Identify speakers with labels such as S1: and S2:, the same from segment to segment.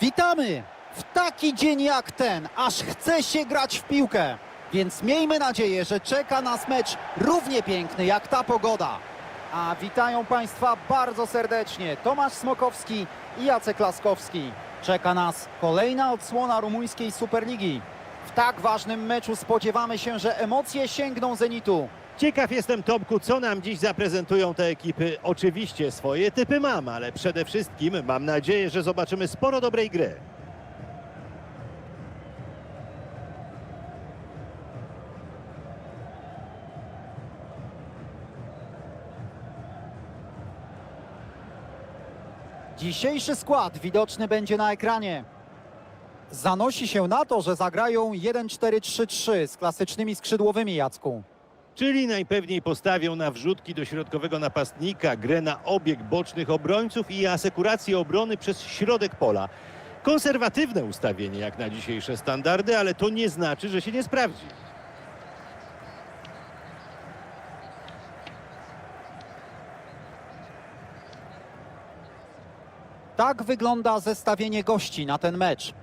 S1: Witamy! W taki dzień jak ten, aż chce się grać w piłkę. Więc miejmy nadzieję, że czeka nas mecz równie piękny jak ta pogoda. A witają Państwa bardzo serdecznie Tomasz Smokowski i Jacek Laskowski. Czeka nas kolejna odsłona rumuńskiej Superligi. W tak ważnym meczu spodziewamy się, że emocje sięgną zenitu.
S2: Ciekaw jestem, Tomku, co nam dziś zaprezentują te ekipy. Oczywiście swoje typy mam, ale przede wszystkim mam nadzieję, że zobaczymy sporo dobrej gry.
S1: Dzisiejszy skład widoczny będzie na ekranie. Zanosi się na to, że zagrają 1-4-3-3 z klasycznymi skrzydłowymi Jacku.
S2: Czyli najpewniej postawią na wrzutki do środkowego napastnika, grę na obieg bocznych obrońców i asekurację obrony przez środek pola. Konserwatywne ustawienie jak na dzisiejsze standardy, ale to nie znaczy, że się nie sprawdzi.
S1: Tak wygląda zestawienie gości na ten mecz.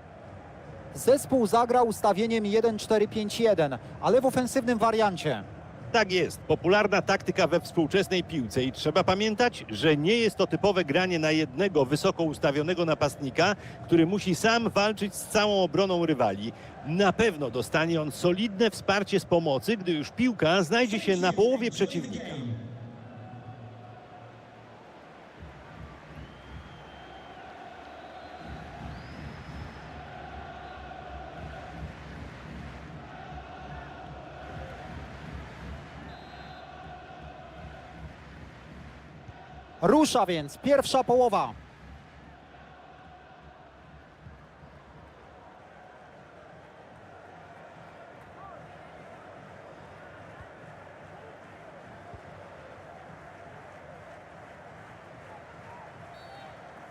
S1: Zespół zagrał ustawieniem 1-4-5-1, ale w ofensywnym wariancie.
S2: Tak jest, popularna taktyka we współczesnej piłce i trzeba pamiętać, że nie jest to typowe granie na jednego wysoko ustawionego napastnika, który musi sam walczyć z całą obroną rywali. Na pewno dostanie on solidne wsparcie z pomocy, gdy już piłka znajdzie się na połowie przeciwnika.
S1: Rusza więc pierwsza połowa.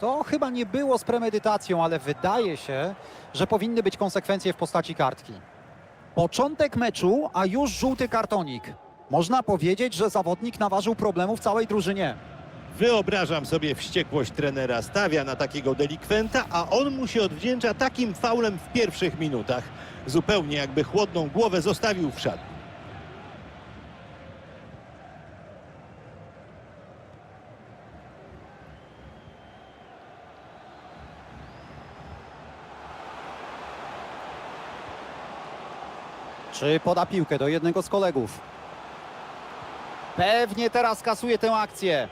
S1: To chyba nie było z premedytacją, ale wydaje się, że powinny być konsekwencje w postaci kartki. Początek meczu, a już żółty kartonik. Można powiedzieć, że zawodnik naważył problemów całej drużynie.
S2: Wyobrażam sobie wściekłość trenera. Stawia na takiego delikwenta, a on mu się odwdzięcza takim faulem w pierwszych minutach. Zupełnie jakby chłodną głowę zostawił w szatni.
S1: Czy poda piłkę do jednego z kolegów? Pewnie teraz kasuje tę akcję.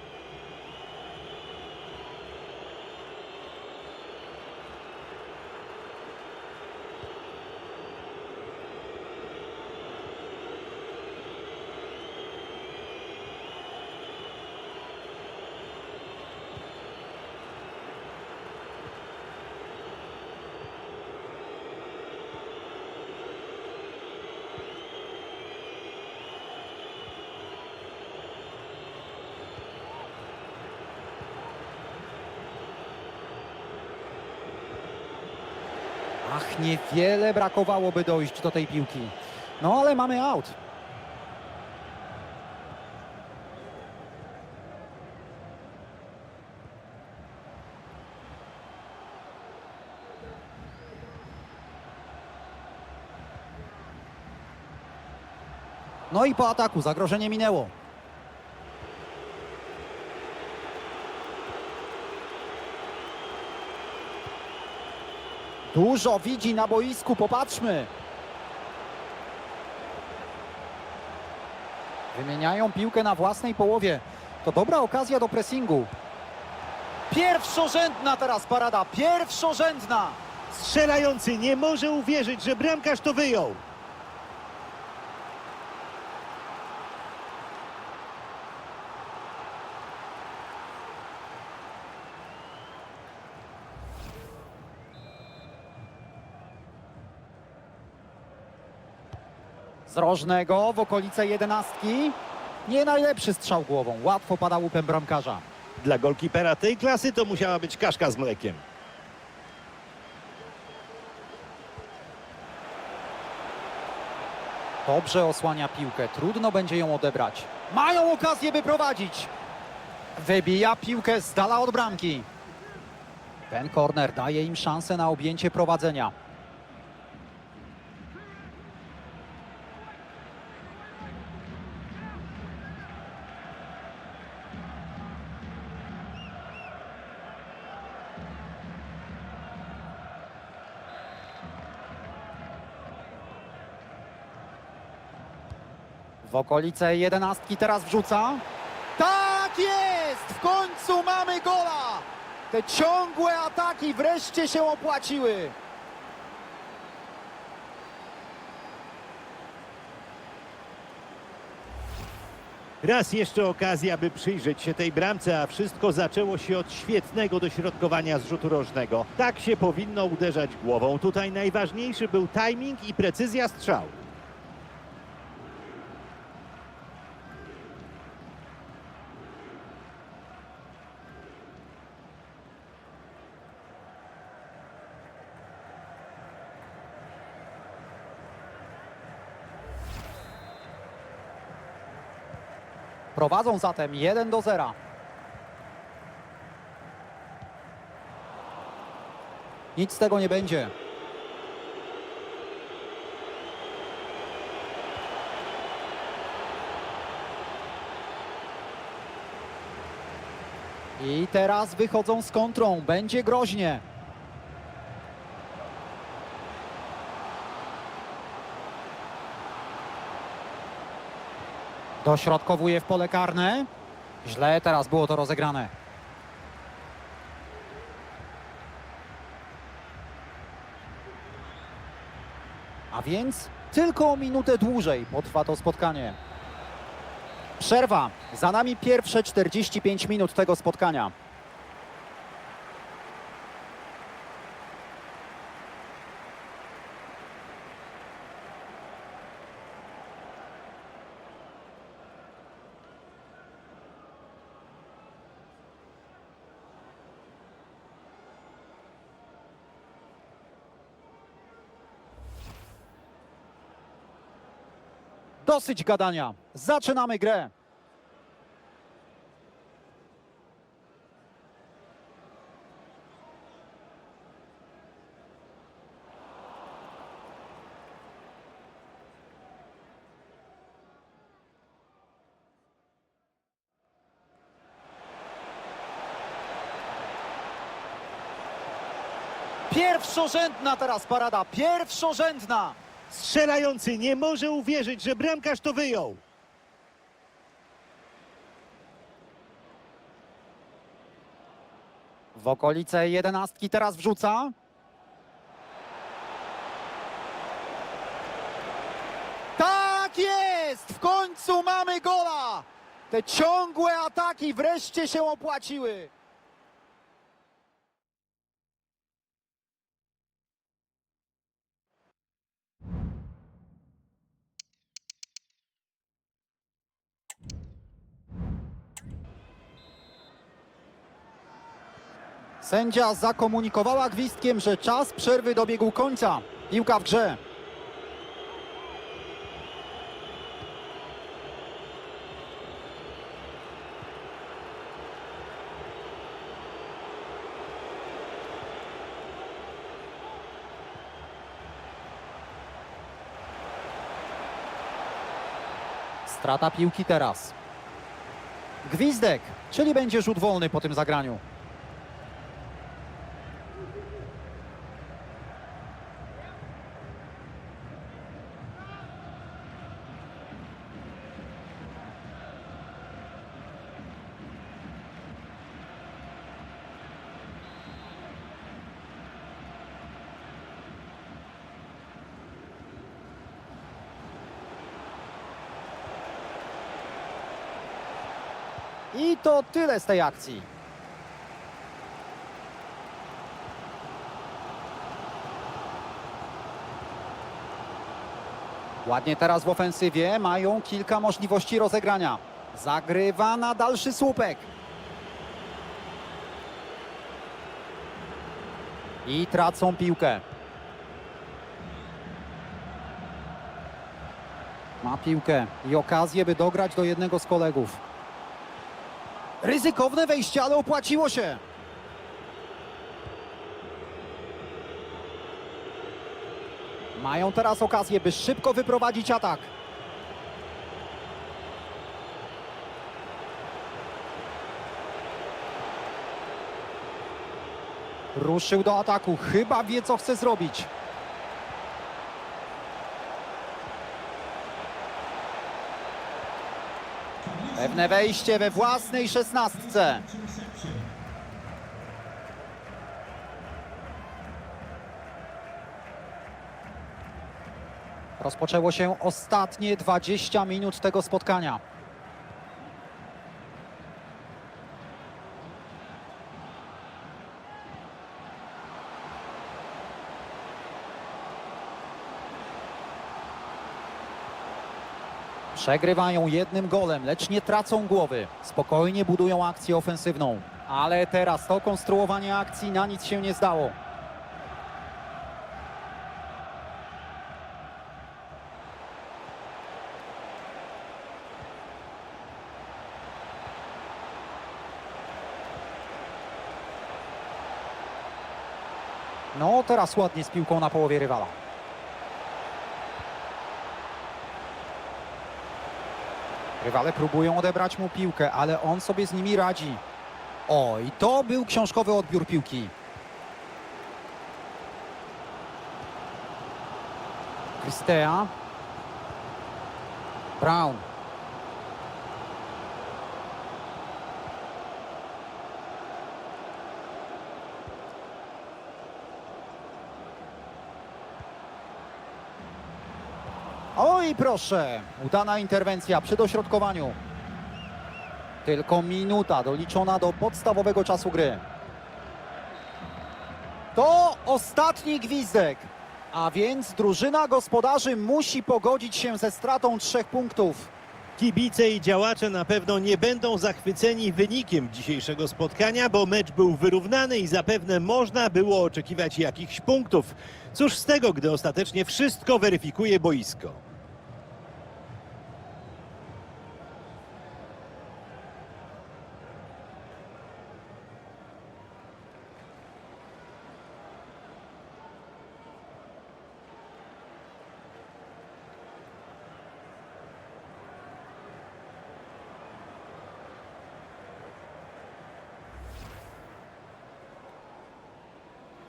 S1: Ach, niewiele brakowałoby dojść do tej piłki. No ale mamy aut. No i po ataku zagrożenie minęło. Dużo widzi na boisku, popatrzmy. Wymieniają piłkę na własnej połowie. To dobra okazja do pressingu. Pierwszorzędna teraz parada, pierwszorzędna.
S2: Strzelający nie może uwierzyć, że bramkarz to wyjął.
S1: Z rożnego w okolice jedenastki. Nie najlepszy strzał głową, łatwo pada łupem bramkarza.
S2: Dla golkipera tej klasy to musiała być kaszka z mlekiem.
S1: Dobrze osłania piłkę, trudno będzie ją odebrać. Mają okazję, by prowadzić. Wybija piłkę z dala od bramki. Ten korner daje im szansę na objęcie prowadzenia. W okolice jedenastki teraz wrzuca. Tak jest! W końcu mamy gola! Te ciągłe ataki wreszcie się opłaciły.
S2: Raz jeszcze okazja, by przyjrzeć się tej bramce, a wszystko zaczęło się od świetnego dośrodkowania z rzutu rożnego. Tak się powinno uderzać głową. Tutaj najważniejszy był timing i precyzja strzału.
S1: Prowadzą zatem 1 do 0. Nic z tego nie będzie. I teraz wychodzą z kontrą. Będzie groźnie. Dośrodkowuje w pole karne. Źle teraz było to rozegrane. A więc tylko minutę dłużej potrwa to spotkanie. Przerwa. Za nami pierwsze 45 minut tego spotkania. Dosyć gadania. Zaczynamy grę. Pierwszorzędna teraz parada. Pierwszorzędna.
S2: Strzelający nie może uwierzyć, że bramkarz to wyjął.
S1: W okolice jedenastki teraz wrzuca. Tak jest! W końcu mamy gola! Te ciągłe ataki wreszcie się opłaciły. Sędzia zakomunikowała gwizdkiem, że czas przerwy dobiegł końca. Piłka w grze. Strata piłki teraz. Gwizdek, czyli będzie rzut wolny po tym zagraniu. I to tyle z tej akcji. Ładnie teraz w ofensywie mają kilka możliwości rozegrania. Zagrywa na dalszy słupek. I tracą piłkę. Ma piłkę i okazję, by dograć do jednego z kolegów. Ryzykowne wejście, ale opłaciło się. Mają teraz okazję, by szybko wyprowadzić atak. Ruszył do ataku, chyba wie co chce zrobić. Pewne wejście we własnej szesnastce. Rozpoczęło się ostatnie 20 minut tego spotkania. Przegrywają jednym golem, lecz nie tracą głowy. Spokojnie budują akcję ofensywną. Ale teraz to konstruowanie akcji na nic się nie zdało. No, teraz ładnie z piłką na połowie rywala. Rywale próbują odebrać mu piłkę, ale on sobie z nimi radzi. O, i to był książkowy odbiór piłki. Krystea. Brown. Oj, proszę, udana interwencja przy dośrodkowaniu. Tylko minuta doliczona do podstawowego czasu gry. To ostatni gwizdek. A więc drużyna gospodarzy musi pogodzić się ze stratą trzech punktów.
S2: Kibice i działacze na pewno nie będą zachwyceni wynikiem dzisiejszego spotkania, bo mecz był wyrównany i zapewne można było oczekiwać jakichś punktów. Cóż z tego, gdy ostatecznie wszystko weryfikuje boisko.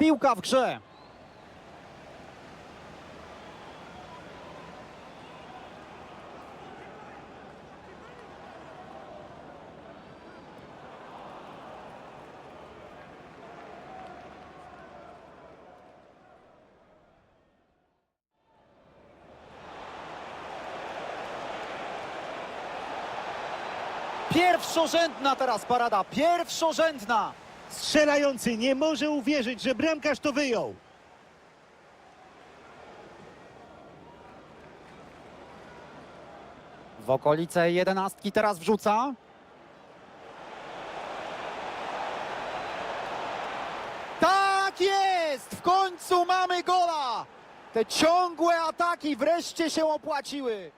S1: Piłka w grze. Pierwszorzędna teraz parada, pierwszorzędna.
S2: Strzelający nie może uwierzyć, że bramkarz to wyjął.
S1: W okolice jedenastki teraz wrzuca. Tak jest! W końcu mamy gola! Te ciągłe ataki wreszcie się opłaciły.